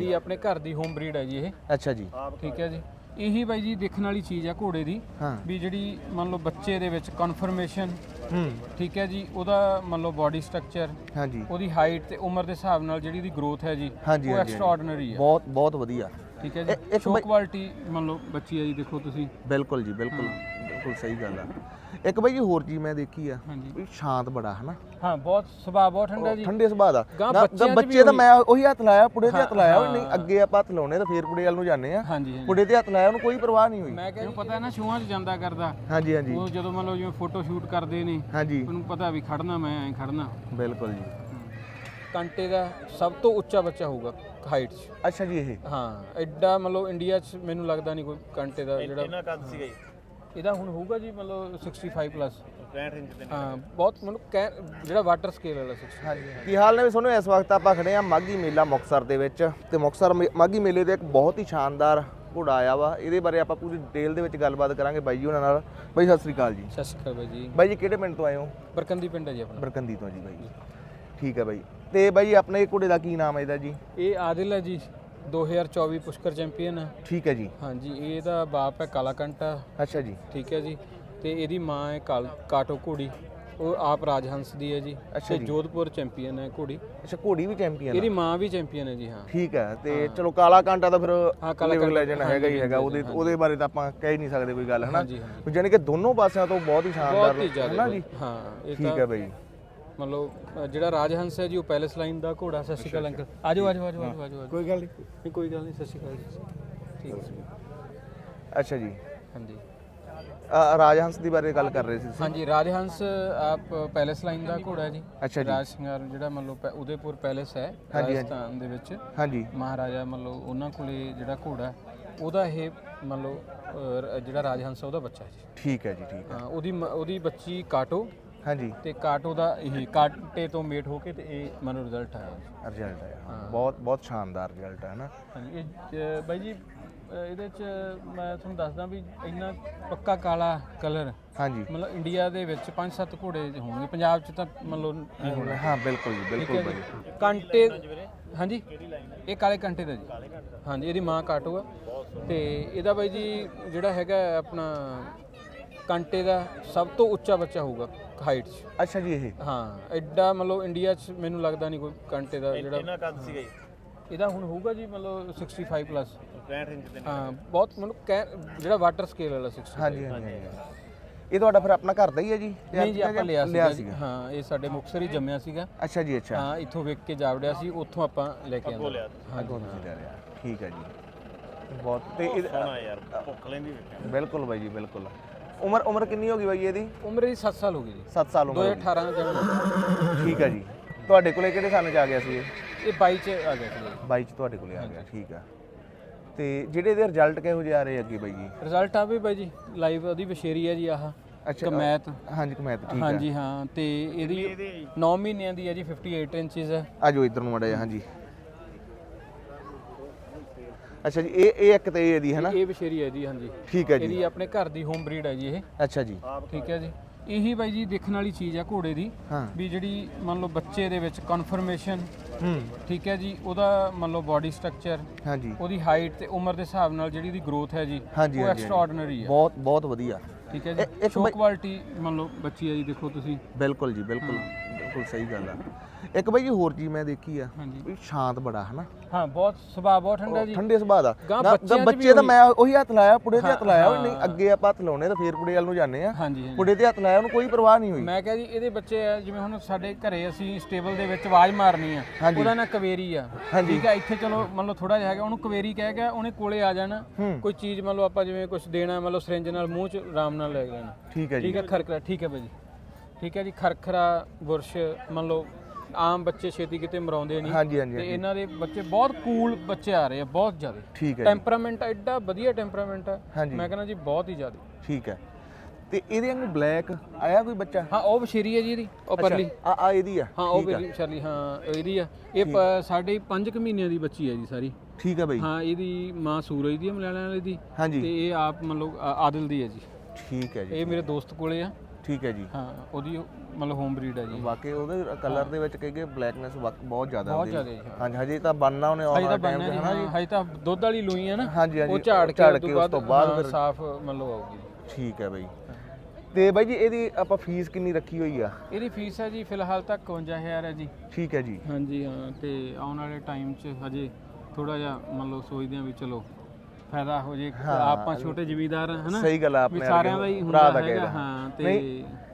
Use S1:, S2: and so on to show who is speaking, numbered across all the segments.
S1: ਇਹ ਆਪਣੇ ਘਰ ਦੀ ਹੋਮ ਬਰੀਡ ਹੈ ਜੀ ਇਹ।
S2: ਅੱਛਾ ਜੀ।
S1: ਠੀਕ ਹੈ ਜੀ। ਇਹੀ ਬਾਈ ਜੀ ਦੇਖਣ ਵਾਲੀ ਚੀਜ਼ ਆ ਘੋੜੇ ਦੀ
S2: ਹਾਂ।
S1: ਵੀ ਜਿਹੜੀ ਮੰਨ ਲਓ ਬੱਚੇ ਦੇ ਵਿੱਚ ਕਨਫਰਮੇਸ਼ਨ
S2: ਹੂੰ।
S1: ਠੀਕ ਹੈ ਜੀ ਉਹਦਾ ਮੰਨ ਲਓ ਬਾਡੀ ਸਟਰਕਚਰ
S2: ਹਾਂਜੀ।
S1: ਉਹਦੀ ਹਾਈਟ ਤੇ ਉਮਰ ਦੇ ਹਿਸਾਬ ਨਾਲ ਜਿਹੜੀ ਦੀ ਗਰੋਥ ਹੈ ਜੀ
S2: ਹਾਂਜੀ,
S1: ਉਹ
S2: ਹਾਂਜੀ,
S1: ਐਕਸਟਰਾਆਰਡਨਰੀ ਹੈ
S2: ਬਹੁਤ ਬਹੁਤ ਵਧੀਆ।
S1: ਠੀਕ ਹੈ ਜੀ?
S2: ਇੱਕ
S1: ਸ਼ੋ
S2: ਬਾਈ-
S1: ਕੁਆਲਿਟੀ ਮੰਨ ਲਓ ਬੱਚੀ ਹੈ ਜੀ ਦੇਖੋ ਤੁਸੀਂ।
S2: ਬਿਲਕੁਲ ਜੀ ਬਿਲਕੁਲ। ਬਿਲਕੁਲ ਸਹੀ ਗੱਲ ਆ। ਇੱਕ ਬਾਈ ਜੀ ਹੋਰ ਚੀਜ਼ ਮੈਂ ਦੇਖੀ ਆ।
S1: ਹਾਂਜੀ।
S2: ਵੀ ਸ਼ਾਂਤ ਬੜਾ ਹਨਾ?
S1: ਹਾਂ ਬਹੁਤ ਸੁਭਾਅ ਬਹੁਤ ਠੰਡਾ ਜੀ।
S2: ਠੰਡੇ ਸੁਭਾਅ ਦਾ। ਨਾ-
S1: ਬੱਚਿਆਂ 'ਚ ਵੀ
S2: ਬੱਚੇ ਤਾਂ
S1: ਉਹੀ-
S2: ਮੈਂ ਉਹੀ ਹੱਥ ਲਾਇਆ ਪੁੜੇ ਤੇ ਹੱਥ ਲਾਇਆ ਨਹੀਂ। ਅੱਗੇ ਆਪਾਂ ਹੱਥ ਲਾਉਣੇ ਤਾਂ ਫੇਰ ਪੁੜੇ ਵੱਲ ਨੂੰ ਜਾਂਦੇ ਆ।
S1: ਹਾਂਜੀ ਹਾਂਜੀ।
S2: ਪੁੜੇ ਤੇ ਹੱਥ ਲਾਇਆ ਉਹਨੂੰ ਕੋਈ ਪਰਵਾਹ ਨਹੀਂ ਹੋਈ।
S1: ਮੈਂ ਕਹਿੰਦਾ ਪਤਾ ਹੈ ਨਾ ਸ਼ੋਆਂ 'ਚ ਜਾਂਦਾ ਕਰਦਾ।
S2: ਹਾਂਜੀ ਹਾਂਜੀ।
S1: ਉਹ ਜਦੋਂ ਮੰਨ ਲਓ ਜਿਵੇਂ ਫੋਟੋ ਸ਼ੂਟ ਕਰਦੇ ਨੇ
S2: ਹਾਂਜੀ।
S1: ਉਹਨੂੰ ਪਤਾ ਵੀ ਖੜਨਾ ਮੈਂ ਐਂ ਖੜਨਾ।
S2: ਬਿਲਕੁਲ ਜੀ।
S1: ਕੰਟੇ ਦਾ ਸਭ ਤੋਂ ਉੱਚਾ ਬੱਚਾ ਹੋਊਗਾ ਹਾਈਟ 'ਚ।
S2: ਅੱਛਾ ਜੀ ਇਹ।
S1: ਹਾਂ ਐਡਾ ਮਤਲਬ ਇੰਡੀਆ 'ਚ ਮੈਨੂੰ ਲੱਗਦਾ ਨਹੀਂ ਕੋਈ ਕੰਟੇ ਦਾ ਜਿਹੜਾ
S3: ਕਿੰਨਾ ਕੱਦ ਸੀਗਾ ਜੀ?
S1: ਇਹਦਾ ਹੁਣ ਹੋਊਗਾ ਜੀ ਮਤਲਬ 65 ਪਲੱਸ
S3: 65 ਇੰਚ ਦੇ
S1: ਹਾਂ ਬਹੁਤ ਮਤਲਬ ਕਹਿ- ਜਿਹੜਾ ਵਾਟਰ ਸਕੇਲ ਵਾਲਾ 60
S2: ਹਾਂਜੀ ਕੀ ਹਾਲ ਨੇ ਵੀ ਤੁਹਾਨੂੰ ਇਸ ਵਕਤ ਆਪਾਂ ਖੜੇ ਆ ਮਾਗੀ ਮੇਲਾ ਮੁਕਤਸਰ ਦੇ ਵਿੱਚ। ਤੇ ਮੁਕਤਸਰ ਮੇ- ਮਾਘੀ ਮੇਲੇ ਦੇ ਇੱਕ ਬਹੁਤ ਹੀ ਸ਼ਾਨਦਾਰ ਘੋੜਾ ਆਇਆ ਵਾ। ਇਹਦੇ ਬਾਰੇ ਆਪਾਂ ਪੂਰੀ ਡਿਟੇਲ ਦੇ ਵਿੱਚ ਗੱਲਬਾਤ ਕਰਾਂਗੇ ਬਾਈ ਜੀ ਉਹਨਾਂ ਨਾਲ। ਬਾਈ ਸਤਿ ਸ੍ਰੀ ਅਕਾਲ ਜੀ।
S1: ਸਤਿ ਸ਼੍ਰੀ ਅਕਾਲ ਬਾਈ ਜੀ।
S2: ਬਾਈ ਜੀ ਕਿਹੜੇ ਪਿੰਡ ਤੋਂ ਆਏ ਹੋ?
S1: ਬਰਕੰਦੀ ਪਿੰਡ ਹੈ ਜੀ ਆਪਣਾ।
S2: ਬਰਕੰਦੀ ਤੋਂ ਜੀ ਬਾਈ ਠੀਕ ਹੈ ਬਾਈ। ਤੇ ਬਾਈ ਆਪਣੇ ਘੋੜੇ ਦਾ ਕੀ ਨਾਮ ਹੈ ਇਹਦਾ ਜੀ?
S1: ਇਹ ਆਦਿਲ ਹੈ ਜੀ 2024 ਪੁਸ਼ਕਰ ਚੈਂਪੀਅਨ ਹੈ।
S2: ਠੀਕ ਹੈ ਜੀ।
S1: ਹਾਂਜੀ ਇਹਦਾ ਬਾਪ ਹੈ ਕਾਲਾ ਕੰਟਾ
S2: ਅੱਛਾ ਜੀ।
S1: ਠੀਕ ਹੈ ਜੀ ਤੇ ਇਹਦੀ ਮਾਂ ਹੈ ਕਾਟੋ ਘੋੜੀ। ਉਹ ਆਪ ਰਾਜਹੰਸ ਦੀ ਹੈ ਜੀ
S2: ਅੱਛਾ
S1: ਤੇ
S2: ਜੀ।
S1: ਜੋਧਪੁਰ ਚੈਂਪੀਅਨ ਹੈ ਘੋੜੀ।
S2: ਅੱਛਾ ਘੋੜੀ ਵੀ ਚੈਂਪੀਅਨ
S1: ਇਹਦੀ ਮਾਂ ਵੀ ਚੈਂਪੀਅਨ ਹੈ ਜੀ ਹਾਂ।
S2: ਠੀਕ ਹੈ ਤੇ ਚਲੋ ਕਾਲਾ ਕਾਂਟਾ ਤਾਂ ਫਿਰ
S1: ਹਾਂ, ਕਾਲਾ
S2: ਲਿਵਿੰਗ ਲੈਜੈਂਡ ਹੈਗਾ ਹੀ ਹੈਗਾ ਉਹਦੇ ਉਹਦੇ ਬਾਰੇ ਤਾਂ ਆਪਾਂ ਕਹਿ ਹੀ ਨਹੀਂ ਸਕਦੇ ਕੋਈ ਗੱਲ ਹਨਾ ਯਾਨੀ ਕਿ ਦੋਨੋਂ ਪਾਸਿਆਂ ਤੋਂ ਬਹੁਤ ਹੀ ਸ਼ਾਨਦਾਰ
S1: ਹੀ
S2: ਹਨਾ ਜੀ?
S1: ਹਾਂ ਇਹ
S2: ਠੀਕ ਹੈ ਬਾਈ।
S1: ਮਤਲਬ ਜਿਹੜਾ ਰਾਜਹੰਸ ਹੈ ਜੀ ਉਹ ਪੈਲੇਸ ਲਾਈਨ ਦਾ ਘੋੜਾ ਸਤਿ ਸ਼੍ਰੀ ਅਕਾਲ ਅੰਕਲ। ਆਜੋ ਆਜੋ ਆਜੋ ਆਜੋ ਆਜੋ।
S2: ਕੋਈ ਗੱਲ ਨਹੀਂ।
S1: ਨਹੀਂ ਕੋਈ ਗੱਲ ਨਹੀਂ ਸਤਿ ਸ਼੍ਰੀ ਅਕਾਲ ਜੀ। ਠੀਕ ਹੈ।
S2: ਅੱਛਾ ਜੀ।
S1: ਹਾਂਜੀ।
S2: ਰਾਜਹੰਸ ਦੀ ਬਾਰੇ ਗੱਲ ਕਰ ਰਹੇ ਸੀ
S1: ਹਾਂਜੀ ਰਾਜਹੰਸ ਆਪ ਪੈਲੇਸ ਲਾਈਨ ਦਾ ਘੋੜਾ ਹੈ ਜੀ।
S2: ਅੱਛਾ ਜੀ।
S1: ਰਾਜ ਸਿੰਘਾਰ ਜਿਹੜਾ ਮੰਨ ਲਓ ਪੈ- ਉਦੈਪੁਰ ਪੈਲੇਸ ਹੈ ਰਾਜਸਥਾਨ ਦੇ ਵਿੱਚ।
S2: ਹਾਂਜੀ।
S1: ਮਹਾਰਾਜਾ ਮੰਨ ਲਓ ਉਹਨਾਂ ਕੋਲੇ ਜਿਹੜਾ ਘੋੜਾ ਉਹਦਾ ਇਹ ਮੰਨ ਲਓ ਅ, ਰ- ਜਿਹੜਾ ਰਾਜਹੰਸ ਹੈ ਉਹਦਾ ਬੱਚਾ ਹੈ ਜੀ।
S2: ਠੀਕ ਹੈ ਜੀ ਠੀਕ ਹੈ।
S1: ਉਹਦੀ ਉਹਦੀ ਬੱਚੀ ਕਾਟੋ
S2: ਹਾਂਜੀ।
S1: ਤੇ ਕਾਟੋ ਦਾ ਇਹ ਕਾਟੇ ਤੋਂ ਮੇਟ ਹੋ ਕੇ ਤੇ ਇਹ ਮਨੋ ਰਿਜ਼ਲਟ ਆਇਆ।
S2: ਰਿਜ਼ਲਟ ਹੈ। ਹਾਂ। ਬਹੁਤ ਬਹੁਤ ਸ਼ਾਨਦਾਰ ਰਿਜ਼ਲਟ ਹੈ ਨਾ
S1: ਹਾਂਜੀ ਇਹ ਚ- ਬਾਈ ਜੀ ਅ, ਇਹਦੇ ਚ ਮੈਂ ਤੁਹਾਨੂੰ ਦੱਸਦਾ ਵੀ ਇੰਨਾ ਪੱਕਾ ਕਾਲਾ ਕਲਰ
S2: ਹਾਂਜੀ।
S1: ਮਤਲਬ ਇੰਡੀਆ ਦੇ ਵਿੱਚ 5-7 ਘੋੜੇ ਹੋਣਗੇ ਪੰਜਾਬ ਚ ਤਾਂ ਮੰਨ ਲਓ ਨਹੀਂ ਹੋਣਾ।
S2: ਹਾਂ ਬਿਲਕੁਲ ਜੀ
S1: ਠੀਕ
S2: ਬਿਲਕੁਲ
S1: ਹੈ
S2: ਬਾਈ।
S1: ਜੀ ਕੰਟੇ ਹਾਂਜੀ? ਇਹ ਕਾਲੇ ਕੰਟੇ ਦਾ ਜੀ। ਹਾਂਜੀ ਇਹਦੀ ਮਾਂ ਕਾਟੋ ਆ। ਤੇ ਇਹਦਾ ਬਾਈ ਜੀ ਜਿਹੜਾ ਹੈਗਾ ਆਪਣਾ ਕੰਟੇ ਦਾ ਸਭ ਤੋਂ ਉੱਚਾ ਬੱਚਾ ਹੋਊਗਾ। ਹਾਈਟ 'ਚ।
S2: ਅੱਛਾ ਜੀ ਇਹ।
S1: ਹਾਂ ਐਡਾ ਮਤਲਬ ਇੰਡੀਆ 'ਚ ਮੈਨੂੰ ਲੱਗਦਾ ਨਹੀਂ ਕੋਈ ਕੰਟੇ ਦਾ ਜਿਹੜਾ
S3: ਕਿੰਨਾ ਕੱਦ ਸੀਗਾ ਜੀ।
S1: ਇਹਦਾ ਹੁਣ ਹੋਊਗਾ ਜੀ ਮਤਲਬ 65 ਪਲੱਸ
S3: 65 ਇੰਚ ਦੇ
S1: ਹਾਂ ਬਹੁਤ ਮਤਲਬ ਕਹਿ- ਜਿਹੜਾ ਵਾਟਰ ਸਕੇਲ ਵਾਲਾ 60
S2: ਹਾਂਜੀ ਹਾਂਜੀ ਹਾਂਜੀ। ਇਹ ਤੁਹਾਡਾ ਫਿਰ ਆਪਣਾ ਘਰ ਦਾ ਹੀ ਹੈ ਜੀ?
S1: ਨਹੀਂ ਜੀ ਆਪਾਂ ਲਿਆ
S2: ਲਿਆ
S1: ਸੀਗਾ ਜੀ। ਹਾਂ ਇਹ ਸਾਡੇ ਮੁਕਤਸਰ ਹੀ ਜੰਮਿਆ ਸੀਗਾ।
S2: ਅੱਛਾ ਜੀ ਅੱਛਾ।
S1: ਹਾਂ ਇੱਥੋਂ ਵੇਖ ਕੇ ਜਾਵੜਿਆ ਸੀ ਉੱਥੋਂ ਆਪਾਂ ਲੈ ਕੇ ਆਂਦੇ।
S3: ਲਿਆ।
S2: ਅੱਗੋਂ ਤੁਸੀਂ ਲੈ ਰਿਹਾ ਠੀਕ ਹੈ ਜੀ। ਬਹੁਤ ਤੇ ਇਹ-
S3: ਸੋਹਣਾ ਯਾਰ ਭੁੱਖ ਲੈਂਦੀ ਵੇਖਿਆ
S2: ਬਿਲਕੁਲ ਬਾਈ ਜੀ ਬਿਲਕੁਲ। ਉਮਰ ਉਮਰ ਕਿੰਨੀ ਹੋ ਗਈ ਬਾਈ ਇਹਦੀ?
S1: ਉਮਰ ਦੀ 7 ਸਾਲ ਹੋ ਗਈ ਜੀ।
S2: 7 ਸਾਲ ਉਮਰ
S1: 2018 ਜਨਮ
S2: ਠੀਕ ਹੈ ਜੀ। ਤੁਹਾਡੇ ਕੋਲੇ ਕਿਹੜੇ ਸਾਲ ਚ ਆ ਗਿਆ ਸੀ ਇਹ?
S1: ਇਹ 22 ਚ ਆ ਗਿਆ ਸੀ।
S2: 22 ਚ ਤੁਹਾਡੇ ਕੋਲੇ ਆ ਗਿਆ ਠੀਕ ਆ। ਤੇ ਜਿਹੜੇ ਇਹਦੇ ਰਿਜ਼ਲਟ ਕਿਹੋ ਜਿਹੇ ਆ ਰਹੇ ਅੱਗੇ ਬਾਈ ਜੀ?
S1: ਰਿਜ਼ਲਟ ਆ ਵੀ ਬਾਈ ਜੀ ਲਾਈਵ ਉਹਦੀ ਵਿਸ਼ੇਰੀ ਹੈ ਜੀ ਆਹ
S2: ਅੱਛਾ
S1: ਕਮੈਤ
S2: ਹਾਂਜੀ ਕਮੈਤ ਠੀਕ ਆ।
S1: ਹਾਂਜੀ ਹਾਂ ਤੇ ਇਹਦੀ 9 ਮਹੀਨਿਆਂ ਦੀ ਹੈ ਜੀ 58 ਇੰਚਸ ਹੈ
S2: ਆਜੋ ਇਧਰ ਨੂੰ ਮੜਿਆ ਹਾਂਜੀ। ਅੱਛਾ ਜੀ ਇਹ ਇਹ ਇੱਕ ਤੇ ਇਹ ਇਹਦੀ ਹੈ ਨਾ?
S1: ਇਹ ਵਿਸ਼ੇਰੀ ਹੈ ਜੀ ਹਾਂਜੀ।
S2: ਠੀਕ ਹੈ ਜੀ।
S1: ਇਹਦੀ ਆਪਣੇ ਘਰ ਦੀ ਹੋਮ ਬਰੀਡ ਹੈ ਜੀ ਇਹ।
S2: ਅੱਛਾ ਜੀ।
S1: ਠੀਕ ਹੈ ਜੀ। ਇਹੀ ਬਾਈ ਜੀ ਦੇਖਣ ਵਾਲੀ ਚੀਜ਼ ਆ ਘੋੜੇ ਦੀ ਵੀ ਜਿਹੜੀ ਮੰਨ ਲਓ ਬੱਚੇ ਦੇ ਵਿੱਚ ਕਨਫਰਮੇਸ਼ਨ ਠੀਕ ਹੈ ਜੀ ਉਹਦਾ ਮੰਨ ਲਓ ਬਾਡੀ ਸਟਰਕਚਰ
S2: ਹਾਂਜੀ
S1: ਉਹਦੀ ਹਾਈਟ ਤੇ ਉਮਰ ਦੇ ਹਿਸਾਬ ਨਾਲ ਜਿਹੜੀ ਦੀ ਗਰੋਥ ਹੈ ਜੀ ਉਹ ਐਕਸਟਰਾਆਰਡਨਰੀ ਹੈ
S2: ਬਹੁਤ ਬਹੁਤ ਵਧੀਆ।
S1: ਠੀਕ ਹੈ ਜੀ।
S2: ਇੱਕ
S1: ਸ਼ੋ ਕੁਆਲਿਟੀ ਮੰਨ ਲਓ ਬੱਚੀ ਹੈ ਜੀ ਦੇਖੋ ਤੁਸੀਂ।
S2: ਬਿਲਕੁਲ ਜੀ ਬਿਲਕੁਲ। ਬਿਲਕੁਲ ਸਹੀ ਗੱਲ ਆ। ਇੱਕ ਬਾਈ ਜੀ ਹੋਰ ਚੀਜ਼ ਮੈਂ ਦੇਖੀ ਆ
S1: ਹਾਂਜੀ।
S2: ਵੀ ਸ਼ਾਂਤ ਬੜਾ ਹਨਾ।
S1: ਹਾਂ ਬਹੁਤ ਸੁਭਾਅ ਬਹੁਤ ਠੰਡਾ ਜੀ।
S2: ਠੰਡੇ ਸੁਭਾਅ ਦਾ।
S1: ਗਾਂ
S2: ਨਾ-
S1: ਬੱਚਿਆਂ 'ਚ ਵੀ
S2: ਬੱਚੇ ਤਾਂ
S1: ਉਹੀ-
S2: ਮੈਂ ਉਹੀ ਹੱਥ ਲਾਇਆ ਪੁੜੇ ਤੇ ਹੱਥ ਲਾਇਆ। ਨਹੀਂ ਅੱਗੇ ਆਪਾਂ ਹੱਥ ਲਾਉਣੇ ਤਾਂ ਫੇਰ ਪੁੜੇ ਵੱਲ ਨੂੰ ਜਾਂਦੇ ਆ।
S1: ਹਾਂਜੀ ਹਾਂਜੀ।
S2: ਪੁੜੇ ਤੇ ਹੱਥ ਲਾਇਆ ਉਹਨੂੰ ਕੋਈ ਪਰਵਾਹ ਨਹੀਂ ਹੋਈ।
S1: ਮੈਂ ਕਿਹਾ ਜੀ ਇਹਦੇ ਬੱਚੇ ਆ ਜਿਵੇਂ ਹੁਣ ਸਾਡੇ ਘਰੇ ਅਸੀਂ ਸਟੇਬਲ ਦੇ ਵਿੱਚ ਆਵਾਜ਼ ਮਾਰਨੀ ਆ
S2: ਹਾਂਜੀ।
S1: ਉਹਦਾ ਨਾਂ ਕਵੇਰੀ ਆ।
S2: ਹਾਂਜੀ।
S1: ਠੀਕ ਆ ਇੱਥੇ ਚਲੋ ਮੰਨ ਲਓ ਥੋੜਾ ਜਿਹਾ ਹੈਗਾ ਉਹਨੂੰ ਕਵੇਰੀ ਕਹਿ ਗਿਆ ਉਹਨੇ ਕੋਲੇ ਆ ਜਾਣਾ।
S2: ਹੂੰ।
S1: ਕੋਈ ਚੀਜ਼ ਮੰਨ ਲਓ ਆਪਾਂ ਜਿਵੇਂ ਕੁਝ ਦੇਣਾ ਮੰਨ ਲਓ ਸਿਰਿੰਜ ਨਾਲ ਮੂੰਹ ਚ ਆਰਾਮ ਨਾਲ ਲੈ ਲੈਣਾ
S2: ਠੀਕ ਹੈ ਜੀ।
S1: ਠੀਕ ਹੈ ਖਰਖਰਾ ਠੀਕ ਹੈ ਭਾਜੀ ਠੀਕ ਹੈ ਜੀ ਖਰਖਰਾ ਬੁਰਸ਼ ਮੰਨ ਲਓ ਆਮ ਬੱਚੇ ਛੇਤੀ ਕਿਤੇ ਮਰਾਉਂਦੇ ਨਹੀਂ।
S2: ਹਾਂਜੀ ਹਾਂਜੀ
S1: ਤੇ
S2: ਹਾਂਜੀ।
S1: ਇਹਨਾਂ ਦੇ ਬੱਚੇ ਬਹੁਤ ਕੂਲ ਬੱਚੇ ਆ ਰਹੇ ਆ ਬਹੁਤ ਜ਼ਿਆਦਾ।
S2: ਠੀਕ ਹੈ ਜੀ।
S1: ਟੈਂਪਰਾਮੈਂਟ ਐਡਾ ਵਧੀਆ ਟੈਂਪਰਾਮੈਂਟ ਹੈ
S2: ਹਾਂਜੀ।
S1: ਮੈਂ ਕਹਿੰਦਾ ਜੀ ਬਹੁਤ ਹੀ ਜ਼ਿਆਦਾ।
S2: ਠੀਕ ਹੈ। ਤੇ ਇਹਦੇ ਵਾਂਗੂ ਬਲੈਕ ਆਇਆ ਕੋਈ ਬੱਚਾ?
S1: ਹਾਂ ਉਹ ਬਸ਼ੀਰੀ ਹੈ ਜੀ ਇਹਦੀ ਉਹ ਪਰਲੀ।
S2: ਆ ਆ ਇਹਦੀ ਆ।
S1: ਹਾਂ ਉਹ ਵੀ ਸ਼ਰਲੀ ਹਾਂ ਇਹਦੀ ਆ। ਇਹ ਪ- ਸਾਡੇ 5 ਕੁ ਮਹੀਨਿਆਂ ਦੀ ਬੱਚੀ ਹੈ ਜੀ ਸਾਰੀ।
S2: ਠੀਕ ਹੈ ਬਾਈ।
S1: ਹਾਂ ਇਹਦੀ ਮਾਂ ਸੂਰਜ ਦੀ ਹੈ ਮਲਿਆਲਾ ਵਾਲੇ ਦੀ।
S2: ਹਾਂਜੀ।
S1: ਤੇ ਇਹ ਆਪ ਮੰਨ ਲਓ ਆ- ਆਦਿਲ ਦੀ ਹੈ ਜੀ।
S2: ਠੀਕ ਹੈ ਜੀ।
S1: ਇਹ ਮੇਰੇ ਦੋਸਤ ਕੋਲੇ ਆ।
S2: ਠੀਕ ਹੈ ਜੀ।
S1: ਹਾਂ ਉਹਦੀ ਉਹ ਮਤਲਬ ਹੋਮ ਬਰੀਡ ਹੈ ਜੀ।
S2: ਵਾਕਈ ਉਹਦੇ ਕਲਰ ਦੇ ਵਿੱਚ ਕਹੇ ਬਲੈਕਨੈਸ ਬਹੁਤ ਜ਼ਿਆਦਾ
S1: ਬਹੁਤ। ਜ਼ਿਆਦਾ ਜੀ।
S2: ਹਾਂਜੀ ਹਜੇ ਤਾਂ ਬੰਨਣਾ ਉਹਨੇ
S1: ਹਜੇ
S2: ਆਉਣ
S1: ਤਾਂ
S2: ਟਾਈਮ
S1: ਬਣਨਾ ਨਹੀਂ
S2: ਹਨਾ ਜੀ?
S1: ਹਾਂ ਹਜੇ ਤਾਂ ਦੁੱਧ ਵਾਲੀ ਲੂਈ ਹੈ ਨਾ
S2: ਹਾਂਜੀ ਹਾਂਜੀ
S1: ਉਹ ਝਾੜ ਕੇ
S2: ਝਾੜ
S1: ਉਸ
S2: ਕੇ
S1: ਤੋਂ
S2: ਉਸ ਤੋਂ ਬਾਅਦ ਫਿਰ
S1: ਸਾਫ਼ ਮਤਲਬ ਆਊਗੀ।
S2: ਠੀਕ ਹੈ ਬਾਈ। ਤੇ ਬਾਈ ਜੀ ਇਹਦੀ ਆਪਾਂ ਫੀਸ ਕਿੰਨੀ ਰੱਖੀ ਹੋਈ ਆ?
S1: ਇਹਦੀ ਫੀਸ ਹੈ ਜੀ ਫਿਲਹਾਲ ਤਾਂ 51000 ਹੈ ਜੀ।
S2: ਠੀਕ ਹੈ ਜੀ।
S1: ਹਾਂਜੀ ਹਾਂ ਤੇ ਆਉਣ ਵਾਲੇ ਟਾਈਮ 'ਚ ਹਜੇ ਥੋੜਾ ਜਿਹਾ ਮੰਨ ਲਓ ਸੋਚਦੇ ਆ ਵੀ ਚਲੋ ਫਾਇਦਾ ਹੋ ਜੇ ਆਪਾਂ ਛੋਟੇ ਜ਼ਿਮੀਦਾਰ ਹਨਾ?
S2: ਸਹੀ ਗੱਲ ਆ ਆਪਣੇ
S1: ਸਾਰਿਆਂ ਦਾ ਹੀ ਹੁੰਦਾ ਹੈਗਾ ਹਾਂ ਤੇ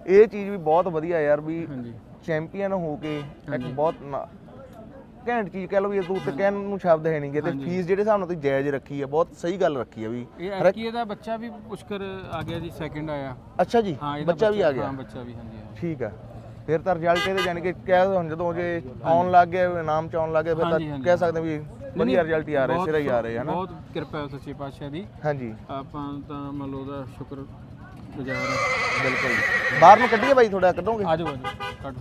S2: ਇਹ ਚੀਜ਼ ਵੀ ਬਹੁਤ ਵਧੀਆ ਯਾਰ ਵੀ ਚੈਂਪੀਅਨ ਹੋ ਕੇ ਇੱਕ ਬਹੁਤ ਘੈਂਟ ਚੀਜ਼ ਕਹਿ ਲਓ ਵੀ ਇਹ ਤੋਂ ਉੱਤੇ ਕਹਿਣ ਨੂੰ ਸ਼ਬਦ ਹੈ ਨਹੀਂਗੇ ਤੇ ਫੀਸ ਜਿਹੜੇ ਹਿਸਾਬ ਨਾਲ ਤੁਸੀਂ ਜਾਇਜ਼ ਰੱਖੀ ਆ ਬਹੁਤ ਸਹੀ ਗੱਲ ਰੱਖੀ ਆ ਵੀ।
S1: ਇਹ ਦਾ ਬੱਚਾ ਵੀ ਪੁਸ਼ਕਰ ਆ ਗਿਆ ਜੀ ਸੈਕਿੰਡ ਆਇਆ।
S2: ਅੱਛਾ ਜੀ ਬੱਚਾ ਵੀ ਆ ਗਿਆ।
S1: ਹਾਂ ਬੱਚਾ ਵੀ ਹਾਂਜੀ
S2: ਠੀਕ ਆ। ਫਿਰ ਤਾਂ ਰਿਜ਼ਲਟ ਇਹਦੇ ਜਾਨੀ ਕਿ ਕਹਿ ਹੁਣ ਜਦੋਂ ਜੇ ਆਉਣ ਲੱਗ ਗਿਆ ਇਨਾਮ ਚ ਆਉਣ ਲੱਗ ਗਿਆ ਫਿਰ ਤਾਂ। ਕਹਿ ਸਕਦੇ ਵੀ ਵਧੀਆ ਰਿਜ਼ਲਟ ਹੀ ਆ ਰਹੇ ਸਿਰੇ ਹੀ ਆ ਰਹੇ ਹਨਾ?
S1: ਬਹੁਤ ਕਿਰਪਾ ਹੈ ਸੱਚੇ ਪਾਤਸ਼ਾਹ ਦੀ।
S2: ਹਾਂਜੀ।
S1: ਆਪਾਂ ਤਾਂ ਮੰਨ ਲਓ ਉਹਦਾ ਸ਼ੁਕਰ ਗੁਜ਼ਾਰ ਹਾਂ।
S2: ਬਿਲਕੁਲ ਬਾਹਰ ਨੂੰ ਕੱਢੀਏ ਬਾਈ ਥੋੜਾ ਕੱਢੋਗੇ?
S1: ਆ ਜਾਓ ਆ ਜਾਓ ਕੱਢ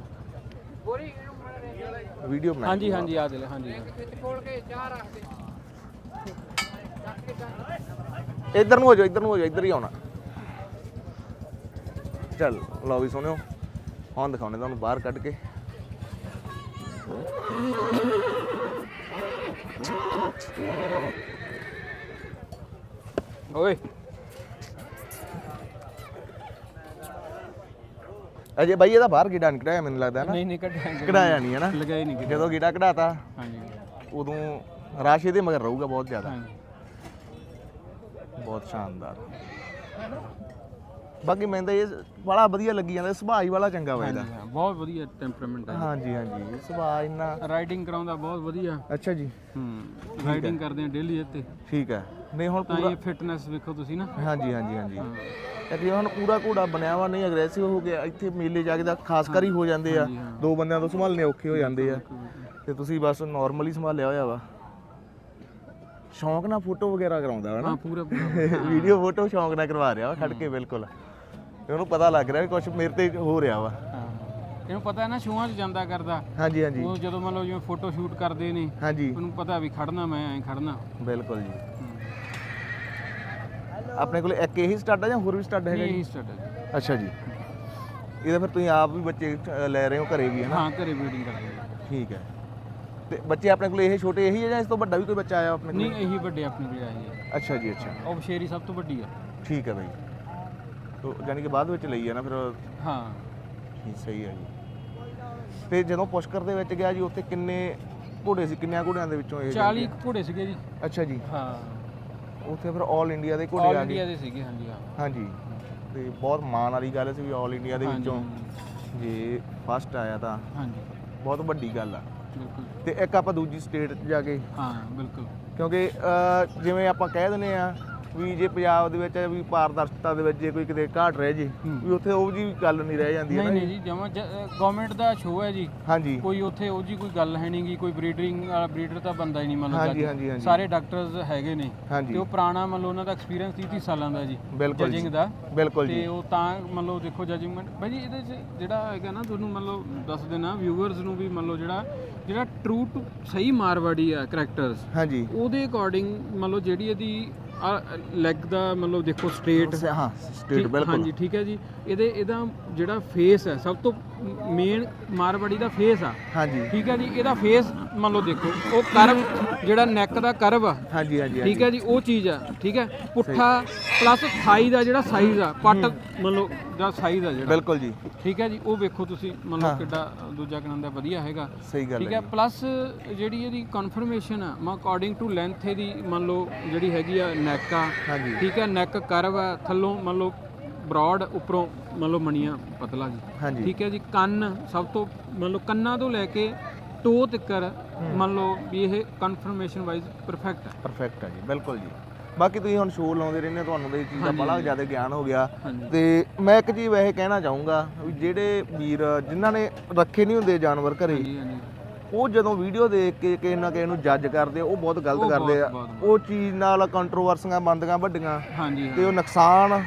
S2: ਵੀਡੀਓ ਬਣਾ
S1: ਹਾਂਜੀ ਹਾਂਜੀ ਆ ਦੇ ਲੈ ਹਾਂਜੀ
S2: ਇੱਧਰ ਨੂੰ ਹੋ ਜਾਓ ਇੱਧਰ ਨੂੰ ਹੋ ਜਾਓ ਇੱਧਰ ਹੀ ਆਉਣਾ। ਚੱਲ ਲਓ ਵੀ ਸੁਣਿਓ। ਹੁਣ ਦਿਖਾਉਣੇ ਤੁਹਾਨੂੰ ਬਾਹਰ ਕੱਢ ਕੇ।
S1: ਓਏ।
S2: ਅਜੇ ਬਾਈ ਇਹਦਾ ਬਾਹਰ ਗੀੜਾ ਨਹੀਂ ਕਢਾਇਆ ਮੈਨੂੰ ਲੱਗਦਾ ਨਾ।
S1: ਨਹੀਂ ਨਹੀਂ ਕੱਢਿਆ
S2: ਕਢਾਇਆ ਨਹੀਂ ਹੈ ਨਾ।
S1: ਲਗਾਈ ਨਹੀਂ
S2: ਜਦੋਂ ਗੀੜਾ ਕਢਾਤਾ
S1: ਹਾਂਜੀ।
S2: ਉਦੋਂ ਰਾਸ਼ ਇਹਦੇ ਮਗਰ ਰਹੂਗਾ ਬਹੁਤ ਜ਼ਿਆਦਾ।
S1: ਹਾਂਜੀ।
S2: ਬਹੁਤ ਸ਼ਾਨਦਾਰ। ਬਾਕੀ ਮੈਨੂੰ ਤਾਂ ਇਹ ਬੜਾ ਵਧੀਆ ਲੱਗੀ ਜਾਂਦਾ ਸੁਭਾਅ ਹੀ ਵਾਲਾ ਚੰਗਾ ਵਾ ਇਹਦਾ।
S1: ਹਾਂਜੀ, ਹਾਂ ਬਹੁਤ ਵਧੀਆ ਟੈਂਪਰਾਮੈਂਟ ਹੈ
S2: ਹਾਂਜੀ ਹਾਂਜੀ ਸੁਭਾਅ ਇੰਨਾ
S1: ਰਾਈਡਿੰਗ ਕਰਾਉਂਦਾ ਬਹੁਤ ਵਧੀਆ।
S2: ਅੱਛਾ ਜੀ।
S1: ਹੂੰ ਰਾਈਡਿੰਗ ਕਰਦੇ ਆ ਡੇਲੀ ਇੱਥੇ।
S2: ਠੀਕ ਹੈ। ਨਹੀਂ ਹੁਣ
S1: ਤਾਂ ਇਹ ਫਿਟਨੈਸ ਵੇਖੋ ਤੁਸੀਂ ਨਾ।
S2: ਹਾਂਜੀ ਹਾਂਜੀ ਹਾਂਜੀ। ਜੇ ਹੁਣ ਪੂਰਾ ਘੋੜਾ ਬਣਿਆ ਵਾ ਨਹੀਂ ਅਗਰੈਸਿਵ ਹੋ ਗਿਆ ਇੱਥੇ ਮੇਲੇ ਜਾ ਕੇ ਤਾਂ ਖਾਸ ਕਰ ਹੀ ਹੋ ਜਾਂਦੇ ਆ। ਦੋ ਬੰਦਿਆਂ ਤੋਂ ਸੰਭਾਲਣੇ ਔਖੇ ਹੋ ਜਾਂਦੇ ਆ। ਤੇ ਤੁਸੀਂ ਬਸ ਨਾਰਮਲੀ ਸੰਭਾਲਿਆ ਹੋਇਆ ਵਾ। ਸ਼ੌਂਕ ਨਾਲ ਫੋਟੋ ਵਗੈਰਾ ਕਰਾਉਂਦਾ ਵਾ
S1: ਹਾਂ
S2: ਨਾ
S1: ਪੂਰਾ ਪੂਰਾ।
S2: ਵੀਡੀਓ ਫੋਟੋ ਸ਼ੌਂਕ ਨਾਲ ਕਰਵਾ ਰਿਹਾ ਵਾ ਖੜ ਕੇ ਬਿਲਕੁਲ। ਉਹਨੂੰ ਪਤਾ ਲੱਗ ਰਿਹਾ ਵੀ ਕੁਝ ਮੇਰੇ ਤੇ ਹੋ ਰਿਹਾ ਵਾ।
S1: ਇਹਨੂੰ ਪਤਾ ਹੈ ਨਾ ਸ਼ੋਆਂ 'ਚ ਜਾਂਦਾ ਕਰਦਾ।
S2: ਹਾਂਜੀ ਹਾਂਜੀ।
S1: ਉਹ ਜਦੋਂ ਮੰਨ ਲਓ ਜਿਵੇਂ ਫੋਟੋ ਸ਼ੂਟ ਕਰਦੇ ਨੇ
S2: ਹਾਂਜੀ।
S1: ਉਹਨੂੰ ਪਤਾ ਵੀ ਖੜਨਾ ਮੈਂ ਐਂ ਖੜਨਾ।
S2: ਬਿਲਕੁਲ ਜੀ। ਆਪਣੇ ਕੋਲ ਇੱਕ ਇਹੀ ਸਟੱਡ ਆ ਜਾਂ ਹੋਰ ਵੀ ਸਟੱਡ ਹੈਗਾ
S1: ਇਹ
S2: ਜੀ?
S1: ਹੀ ਸਟਾਰਟ ਹੈ
S2: ਅੱਛਾ ਜੀ। ਇਹਦਾ ਫਿਰ ਤੁਸੀਂ ਆਪ ਵੀ ਬੱਚੇ ਅ, ਲੈ ਰਹੇ ਹੋ ਘਰੇ ਵੀ ਹੈ ਨਾ
S1: ਹਾਂ ਘਰੇ ਬਰੀਡਿੰਗ ਕਰਦੇ।
S2: ਠੀਕ ਹੈ। ਤੇ ਬੱਚੇ ਆਪਣੇ ਕੋਲ ਇਹ ਛੋਟੇ ਇਹੀ ਹੈ ਜਾਂ ਇਸ ਤੋਂ ਵੱਡਾ ਵੀ ਕੋਈ ਬੱਚਾ ਆਇਆ ਆਪਣੇ ਕੋਲ?
S1: ਨਹੀਂ ਇਹੀ ਵੱਡੇ ਆਪਣੇ ਕੋਲ ਆਏ
S2: ਅੱਛਾ ਜੀ ਅੱਛਾ।
S1: ਉਹ ਬਸ਼ੇਰੀ ਸਭ ਤੋਂ ਵੱਡੀ ਆ।
S2: ਠੀਕ ਹੈ ਬਾਈ। ਯਾਨੀ ਕਿ ਬਾਅਦ ਵਿੱਚ ਲਈ ਹੈ ਨਾ ਫਿਰ
S1: ਹਾਂ।
S2: ਠੀਕ ਸਹੀ ਹੈ ਜੀ। ਤੇ ਜਦੋਂ ਪੁਸ਼ਕਰ ਦੇ ਵਿੱਚ ਗਿਆ ਜੀ ਉੱਥੇ ਕਿੰਨੇ ਘੋੜੇ ਸੀ? ਕਿੰਨਿਆਂ ਘੋੜਿਆਂ ਦੇ ਵਿੱਚੋਂ ਇਹ
S1: 40 ਘੋੜੇ ਸੀਗੇ ਜੀ।
S2: ਅੱਛਾ ਜੀ।
S1: ਹਾਂ।
S2: ਉੱਥੇ ਫਿਰ 올 ਇੰਡੀਆ ਦੇ ਘੋੜੇ
S1: ਆਲ
S2: ਆ ਗਏ।
S1: ਇੰਡੀਆ ਦੇ ਸੀਗੇ ਹਾਂਜੀ ਹਾਂ।
S2: ਹਾਂਜੀ। ਤੇ ਬਹੁਤ ਮਾਣ ਵਾਲੀ ਗੱਲ ਸੀ ਵੀ 올 ਇੰਡੀਆ ਦੇ ਵਿੱਚੋਂ ਜੇ ਫਸਟ ਆਇਆ ਤਾਂ।
S1: ਹਾਂਜੀ।
S2: ਬਹੁਤ ਵੱਡੀ ਗੱਲ ਆ।
S1: ਬਿਲਕੁਲ।
S2: ਤੇ ਇੱਕ ਆਪਾਂ ਦੂਜੀ ਸਟੇਟ 'ਚ ਜਾ ਕੇ
S1: ਹਾਂ ਬਿਲਕੁਲ।
S2: ਕਿਉਂਕਿ ਅਹ, ਜਿਵੇਂ ਆਪਾਂ ਕਹਿ ਦਿੰਦੇ ਆ ਵੀ ਜੇ ਪੰਜਾਬ ਦੇ ਵਿੱਚ ਵੀ ਪਾਰਦਰਸ਼ਤਾ ਦੇ ਵਿੱਚ ਜੇ ਕੋਈ ਕਿਤੇ ਘਾਟ ਰਹਿ ਜੇ। ਵੀ ਉੱਥੇ ਉਹ ਜੀ ਗੱਲ ਨਹੀਂ ਰਹਿ ਜਾਂਦੀ ਹੈ
S1: ਨਹੀਂ ਨਹੀਂ ਜੀ। ਜਮਾ ਗਵਰਨਮੈਂਟ ਦਾ ਸ਼ੋਅ ਹੈ ਜੀ।
S2: ਹਾਂਜੀ।
S1: ਕੋਈ ਉੱਥੇ ਉਹ ਜੀ ਕੋਈ ਗੱਲ ਹੈ ਨਹੀਂਗੀ ਕੋਈ ਬਰੀਡਿੰਗ ਵਾਲਾ ਬਰੀਡਰ ਤਾਂ ਬੰਦਾ ਹੀ ਨਹੀਂ ਮੰਨ ਲਓ। ਸਾਰੇ ਡਾਕਟਰਸ ਹੈਗੇ ਨੇ। ਤੇ ਉਹ ਪੁਰਾਣਾ ਮੰਨ ਲਓ ਉਹਨਾਂ ਦਾ ਐਕਸਪੀਰੀਅੰਸ 30 30 ਸਾਲਾਂ ਦਾ ਜੀ ਜਜਿੰਗ ਦਾ।
S2: ਬਿਲਕੁਲ
S1: ਤੇ
S2: ਜੀ।
S1: ਉਹ ਤਾਂ ਮੰਨ ਲਓ ਦੇਖੋ ਜਜਿੰਗਮੈਂਟ ਭਾਈ ਜੀ ਇਹਦੇ 'ਚ ਜਿਹੜਾ ਹੈਗਾ ਨਾ ਤੁਹਾਨੂੰ ਮੰਨ ਲਓ ਦੱਸ ਦੇਣਾ ਵਿਊਅਰਸ ਨੂੰ ਵੀ ਮੰਨ ਲਓ ਜਿਹੜਾ ਜਿਹੜਾ ਟਰੂ ਟੂ ਸਹੀ ਮਾਰਵਾੜੀ ਆ ਕਰੈਕਟਰਸ
S2: ਹਾਂਜੀ।
S1: ਉਹਦੇ ਅਕੋਰਡਿੰਗ ਮੰਨ ਲਓ ਜਿਹੜੀ ਇਹਦੀ ਲੈਗ ਦਾ ਮੰਨ ਲਓ ਦੇਖੋ ਸਟ੍ਰੇਟ
S2: ਸ- ਹਾਂ ਸਟੇਟ ਬਿਲਕੁਲ।
S1: ਹਾਂਜੀ ਠੀਕ ਹੈ ਜੀ। ਇਹਦੇ ਇਹਦਾ ਜਿਹੜਾ ਫੇਸ ਹੈ ਸਭ ਤੋਂ ਮੇਨ ਮਾਰਵਾੜੀ ਦਾ ਫੇਸ ਆ।
S2: ਹਾਂਜੀ।
S1: ਠੀਕ ਹੈ ਜੀ ਇਹਦਾ ਫੇਸ ਮੰਨ ਲਓ ਦੇਖੋ ਉਹ ਕਰਵ ਜਿਹੜਾ ਨੈਕ ਦਾ ਕਰਵ ਆ।
S2: ਹਾਂਜੀ ਹਾਂਜੀ
S1: ਠੀਕ ਹੈ ਜੀ ਉਹ ਚੀਜ਼ ਆ ਠੀਕ ਹੈ। ਪੁੱਠਾ ਪਲੱਸ ਥਾਈ ਦਾ ਜਿਹੜਾ ਸਾਈਜ਼ ਆ ਪੱਟ ਮੰਨ ਲਓ ਦਾ ਸਾਈਜ਼ ਆ ਜਿਹੜਾ।
S2: ਬਿਲਕੁਲ ਜੀ।
S1: ਠੀਕ ਹੈ ਜੀ ਉਹ ਵੇਖੋ ਤੁਸੀਂ ਮੰਨ ਲਓ ਕਿੱਡਾ ਦੂਜਾ ਕਨੰਦਾ ਵਧੀਆ ਹੈਗਾ।
S2: ਸਹੀ ਗੱਲ
S1: ਠੀਕ
S2: ਹੈ
S1: ਹੈ ਪਲੱਸ ਜਿਹੜੀ ਇਹਦੀ ਕਨਫਰਮੇਸ਼ਨ ਆ ਮੈਂ ਅਕੋਰਡਿੰਗ ਟੂ ਲੈਂਥ ਇਹਦੀ ਮੰਨ ਲਓ ਜਿਹੜੀ ਹੈਗੀ ਆ ਨੈਕ। ਆ
S2: ਹਾਂਜੀ।
S1: ਠੀਕ ਹੈ ਨੈਕ ਕਰਵ ਆ ਥੱਲੋਂ ਮੰਨ ਲਓ ਬ੍ਰੌਡ ਉੱਪਰੋਂ ਮੰਨ ਲਓ ਮਣੀਆਂ ਪਤਲਾ ਜੀ।
S2: ਹਾਂਜੀ।
S1: ਠੀਕ ਹੈ ਜੀ ਕੰਨ ਸਭ ਤੋਂ ਮੰਨ ਲਓ ਕੰਨਾਂ ਤੋਂ ਲੈ ਕੇ ਟੋ ਤੱਕਰ ਮੰਨ ਲਓ ਵੀ ਇਹ ਕਨਫਰਮੇਸ਼ਨ ਵਾਈਜ਼ ਪਰਫੈਕਟ ਹੈ।
S2: ਪਰਫੈਕਟ ਹੈ ਜੀ ਬਿਲਕੁਲ ਜੀ। ਬਾਕੀ ਤੁਸੀਂ ਹੁਣ ਸ਼ੋਅ ਲਾਉਂਦੇ ਰਹਿੰਦੇ ਹੋ, ਤੁਹਾਨੂੰ ਤਾਂ ਇਹ ਚੀਜ਼ ਦਾ
S1: ਹਾਂਜੀ,
S2: ਬੜਾ
S1: ਹਾਂਜੀ।
S2: ਜ਼ਿਆਦਾ ਗਿਆਨ ਹੋ ਗਿਆ।
S1: ਹਾਂਜੀ।
S2: ਤੇ ਮੈਂ ਇੱਕ ਚੀਜ਼ ਵੈਸੇ ਕਹਿਣਾ ਚਾਹੂੰਗਾ ਵੀ ਜਿਹੜੇ ਵੀਰ ਜਿਨ੍ਹਾਂ ਨੇ ਰੱਖੇ ਨਹੀਂ ਹੁੰਦੇ ਜਾਨਵਰ ਘਰੇ
S1: ਹਾਂਜੀ ਹਾਂਜੀ।
S2: ਉਹ ਜਦੋਂ ਵੀਡੀਓ ਦੇਖ ਕੇ ਕਿਸੇ ਨਾ ਕਿਸੇ ਨੂੰ ਜੱਜ ਕਰਦੇ ਆ, ਉਹ ਬਹੁਤ ਗਲਤ
S1: ਉਹ
S2: ਕਰਦੇ ਆ।
S1: ਬਹੁਤ-
S2: ਉਹ ਚੀਜ਼ ਨਾਲ ਕੰਟਰੋਵਰਸੀਆਂ ਬੰਦੀਆਂ ਵੱਡੀਆਂ
S1: ਹਾਂਜੀ
S2: ਤੇ ਉਹ ਨੁਕਸਾਨ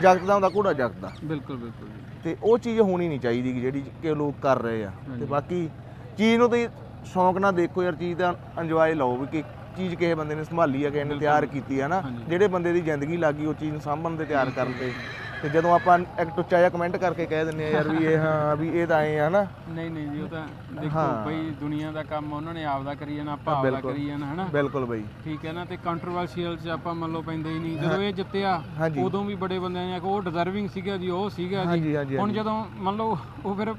S2: ਜਗਦਾ ਹੁੰਦਾ ਘੋੜਾ ਜਗਦਾ।
S1: ਬਿਲਕੁਲ ਬਿਲਕੁਲ ਜੀ।
S2: ਤੇ ਉਹ ਚੀਜ਼ ਹੋਣੀ ਨਹੀਂ ਚਾਹੀਦੀ ਗੀ ਜਿਹੜੀ ਕਿ ਲੋਕ ਕਰ ਰਹੇ ਆ। ਤੇ ਬਾਕੀ ਚੀਜ਼ ਨੂੰ ਤੁਸੀਂ ਸ਼ੌਂਕ ਨਾਲ ਦੇਖੋ ਯਾਰ ਚੀਜ਼ ਦਾ ਇੰਜੋਏ ਲਓ ਵੀ ਕਿ ਚੀਜ਼ ਕਿਸੇ ਬੰਦੇ ਨੇ ਸੰਭਾਲੀ ਆ ਕਿਸੇ ਨੇ ਤਿਆਰ ਕੀਤੀ ਆ ਨਾ।
S1: ਹਾਂਜੀ।
S2: ਜਿਹੜੇ ਬੰਦੇ ਦੀ ਜ਼ਿੰਦਗੀ ਲੱਗੀ ਉਹ ਚੀਜ਼ ਨੂੰ ਸਾਂਭਣ ਤੇ ਤਿਆਰ ਕਰਨ ਤੇ। ਤੇ ਜਦੋਂ ਆਪਾਂ ਇੱਕ ਟੁੱਚਾ ਜਿਹਾ ਕਮੈਂਟ ਕਰਕੇ ਕਹਿ ਦਿੰਨੇ ਆ ਯਾਰ ਵੀ ਇਹ ਹਾਂ ਵੀ ਇਹ ਤਾਂ ਐ ਆ ਨਾ।
S1: ਨਹੀਂ ਨਹੀਂ ਜੀ ਉਹ ਤਾਂ ਦੇਖੋ ਬਈ ਦੁਨੀਆ ਦਾ ਕੰਮ ਉਹਨਾਂ ਨੇ ਆਪਦਾ ਕਰੀ ਜਾਣਾ ਆਪਾਂ ਆਪਦਾ ਕਰੀ ਜਾਣਾ ਹਨਾ?
S2: ਬਿਲਕੁਲ ਬਈ।
S1: ਠੀਕ ਹੈ ਨਾ ਤੇ ਕੰਟਰੋਵਰਸ਼ੀਅਲ ਚ ਆਪਾਂ ਮੰਨ ਲਓ ਪੈਂਦੇ ਹੀ ਨਹੀਂ। ਜਦੋਂ ਇਹ ਜਿੱਤਿਆ
S2: ਹਾਂਜੀ।
S1: ਉਦੋਂ ਵੀ ਬੜੇ ਬੰਦਿਆਂ ਨੇ ਆਖਿਆ ਉਹ ਡਿਜ਼ਰਵਿੰਗ ਸੀਗਾ ਜੀ ਉਹ ਸੀਗਾ
S2: ਹਾਂਜੀ
S1: ਜੀ।
S2: ਹਾਂਜੀ
S1: ਹੁਣ ਜਦੋਂ ਮੰਨ ਲਓ ਉਹ ਫਿਰ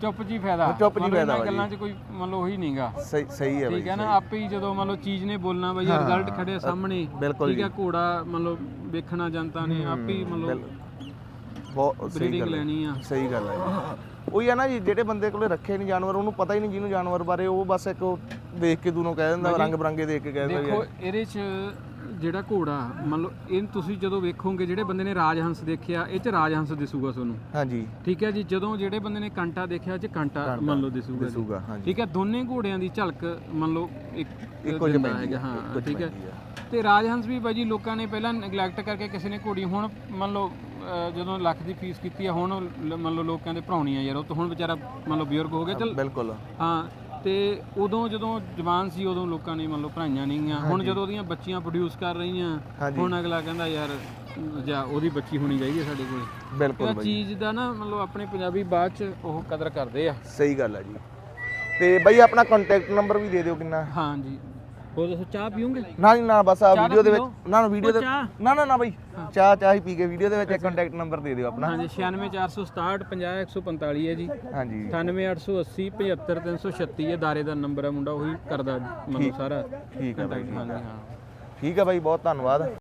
S1: ਚੁੱਪ ਜੀ ਫਾਇਦਾ।
S2: ਚੁੱਪ ਜੀ ਫਾਇਦਾ ਵਾ
S1: ਗੱਲਾਂ 'ਚ ਕੋਈ ਮੰਨ ਲਓ ਉਹੀ ਨਹੀਂਗਾ
S2: ਸਹੀ ਸਹੀ ਹੈ ਬਈ
S1: ਠੀਕ ਹੈ ਨਾ? ਆਪੇ ਹੀ ਜਦੋਂ ਮੰਨ ਲਓ ਚੀਜ਼ ਨੇ ਬੋਲਣਾ ਬਈ ਰਿਜ਼ਲਟ ਖੜੇ ਸਾਹਮਣੇ ਠੀਕ ਹੈ ਘੋੜਾ ਮੰਨ ਲਓ ਵੇਖਣਾ ਜਨਤਾ ਨੇ ਆਪੇ ਹੀ ਮੰਨ ਲਓ
S2: ਬਹੁਤ ਸਹੀ ਗੱਲ
S1: ਲੈਣੀ ਆ।
S2: ਸਹੀ ਗੱਲ ਹੈ। ਉਹੀ ਆ ਨਾ ਜੀ ਜਿਹੜੇ ਬੰਦੇ ਕੋਲੇ ਰੱਖੇ ਨਹੀਂ ਜਾਨਵਰ ਉਹਨੂੰ ਪਤਾ ਹੀ ਨਹੀਂ ਜਿਹਨੂੰ ਜਾਨਵਰ ਬਾਰੇ ਉਹ ਬਸ ਇੱਕ ਦੇਖ ਕੇ ਦੂਨੋਂ ਕਹਿ ਦਿੰਦਾ ਰੰਗ ਬਰੰਗੇ ਦੇਖ ਕੇ ਕਹਿ ਦਿੰਦਾ
S1: ਦੇਖੋ ਇਹਦੇ 'ਚ ਜਿਹੜਾ ਘੋੜਾ ਮੰਨ ਲਓ ਇਹ ਤੁਸੀਂ ਜਦੋਂ ਵੇਖੋਗੇ ਜਿਹੜੇ ਬੰਦੇ ਨੇ ਰਾਜਹੰਸ ਦੇਖਿਆ ਇਹ 'ਚ ਰਾਜਹੰਸ ਦਿਸੂਗਾ ਤੁਹਾਨੂੰ।
S2: ਹਾਂਜੀ।
S1: ਠੀਕ ਹੈ ਜੀ? ਜਦੋਂ ਜਿਹੜੇ ਬੰਦੇ ਨੇ ਕੰਟਾ ਦੇਖਿਆ ਇਹ 'ਚ ਕੰਟਾ ਮੰਨ ਲਓ ਦਿਸੂਗਾ ਜੀ।
S2: ਦਿਸੂਗਾ ਹਾਂਜੀ।
S1: ਠੀਕ ਹੈ? ਦੋਨੇ ਘੋੜਿਆਂ ਦੀ ਝਲਕ ਮੰਨ ਲਓ ਇੱਕ
S2: ਇੱਕੋ ਜਿਹੀ
S1: ਦਿੰਦਾ
S2: ਪੈਂਦੀ
S1: ਹੈਗਾ।
S2: ਹੈ,
S1: ਹਾਂ
S2: ਇੱਕੋ ਜਿਹੀ
S1: ਠੀਕ ਹੈ?
S2: ਪੈਂਦੀ।
S1: ਤੇ ਰਾਜਹੰਸ ਵੀ ਬਾਈ ਜੀ ਲੋਕਾਂ ਨੇ ਪਹਿਲਾਂ ਨੈਗਲੈਕਟ ਕਰਕੇ ਕਿਸੇ ਨੇ ਘੋੜੀ ਹੁਣ ਮੰਨ ਲਓ ਜਦੋਂ ਲੱਖ ਦੀ ਫੀਸ ਕੀਤੀ ਆ ਹੁਣ ਲ- ਮੰਨ ਲਓ ਲੋਕ ਕਹਿੰਦੇ ਭਰਾਉਣੀ ਆ ਯਾਰ ਉਹ ਤਾਂ ਹੁਣ ਵਿਚਾਰਾ ਮੰਨ ਲਓ ਬਜ਼ੁਰਗ ਹੋ ਗਿਆ ਚਲ
S2: ਬਿਲਕੁਲ।
S1: ਹਾਂ ਤੇ ਉਦੋਂ ਜਦੋਂ ਜਵਾਨ ਸੀ ਉਦੋਂ ਲੋਕਾਂ ਨੇ ਮੰਨ ਲਓ ਭਰਾਈਆਂ ਨਹੀਂਆਂ ਹੁਣ ਜਦੋਂ ਉਹਦੀਆਂ ਬੱਚੀਆਂ ਪ੍ਰੋਡਿਊਸ ਕਰ ਰਹੀਆਂ। ਹੁਣ ਅਗਲਾ ਕਹਿੰਦਾ ਯਾਰ ਜਾਂ ਉਹਦੀ ਬੱਚੀ ਹੋਣੀ ਚਾਹੀਦੀ ਹੈ ਸਾਡੇ ਕੋਲ।
S2: ਬਿਲਕੁਲ
S1: ਇਹ
S2: ਬਾਈ।
S1: ਚੀਜ਼ ਦਾ ਨਾ ਮੰਨ ਲਓ ਆਪਣੇ ਪੰਜਾਬੀ ਬਾਅਦ ਚ ਉਹ ਕਦਰ ਕਰਦੇ ਆ।
S2: ਸਹੀ ਗੱਲ ਹੈ ਜੀ। ਤੇ ਬਾਈ ਆਪਣਾ ਕੰਟੈਕਟ ਨੰਬਰ ਵੀ ਦੇ ਦਿਓ ਕਿੰਨਾ?
S1: ਹਾਂ ਜੀ ਹੋਰ ਦੱਸੋ ਚਾਹ ਪੀਓਗੇ?
S2: ਨਾ ਜੀ ਨਾ ਬਸ ਆ
S1: ਚਾਹ
S2: ਵੀਡੀਓ ਦੇ ਵਿੱਚ। ਨਾ ਨਾ ਵੀਡੀਓ ਦੇ
S1: ਚਾਹ?
S2: ਨਾ ਨਾ ਨਾ ਬਾਈ ਚਾਹ ਚਾਹ ਹੀ ਪੀ ਕੇ ਵੀਡੀਓ ਦੇ ਵਿੱਚ ਇੱਕ ਕੰਟੈਕਟ ਨੰਬਰ ਦੇ ਦਿਓ ਆਪਣਾ।
S1: ਹਾਂਜੀ 96467 50145 ਹੈ ਜੀ।
S2: ਹਾਂਜੀ।
S1: 98880 75336 ਇਹ ਦਾਰੇ ਦਾ ਨੰਬਰ ਹੈ ਮੁੰਡਾ ਉਹੀ ਕਰਦਾ ਮਤਲਬ ਸਾਰਾ
S2: ਠੀਕ ਹੈ ਬਾਈ
S1: ਹਾਂਜੀ ਹਾਂ।
S2: ਠੀਕ ਹੈ ਬਾਈ ਬਹੁਤ ਧੰਨਵਾਦ।